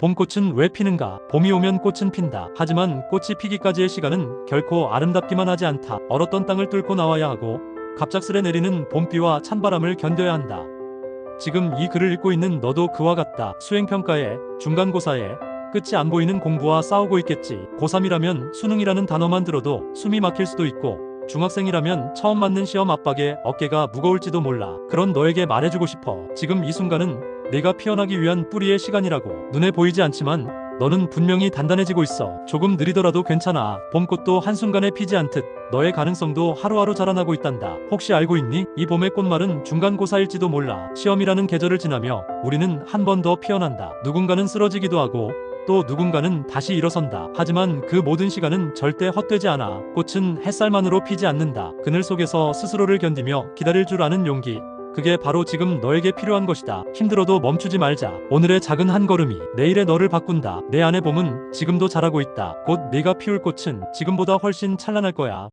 봄꽃은 왜 피는가? 봄이 오면 꽃은 핀다. 하지만 꽃이 피기까지의 시간은 결코 아름답기만 하지 않다. 얼었던 땅을 뚫고 나와야 하고 갑작스레 내리는 봄비와 찬바람을 견뎌야 한다. 지금 이 글을 읽고 있는 너도 그와 같다. 수행평가에, 중간고사에, 끝이 안 보이는 공부와 싸우고 있겠지. 고3이라면 수능이라는 단어만 들어도 숨이 막힐 수도 있고, 중학생이라면 처음 맞는 시험 압박에 어깨가 무거울지도 몰라. 그런 너에게 말해주고 싶어. 지금 이 순간은 내가 피어나기 위한 뿌리의 시간이라고. 눈에 보이지 않지만 너는 분명히 단단해지고 있어. 조금 느리더라도 괜찮아. 봄꽃도 한순간에 피지 않듯 너의 가능성도 하루하루 자라나고 있단다. 혹시 알고 있니? 이 봄의 꽃말은 중간고사일지도 몰라. 시험이라는 계절을 지나며 우리는 한 번 더 피어난다. 누군가는 쓰러지기도 하고 또 누군가는 다시 일어선다. 하지만 그 모든 시간은 절대 헛되지 않아. 꽃은 햇살만으로 피지 않는다. 그늘 속에서 스스로를 견디며 기다릴 줄 아는 용기. 그게 바로 지금 너에게 필요한 것이다. 힘들어도 멈추지 말자. 오늘의 작은 한 걸음이 내일의 너를 바꾼다. 내 안의 봄은 지금도 자라고 있다. 곧 네가 피울 꽃은 지금보다 훨씬 찬란할 거야.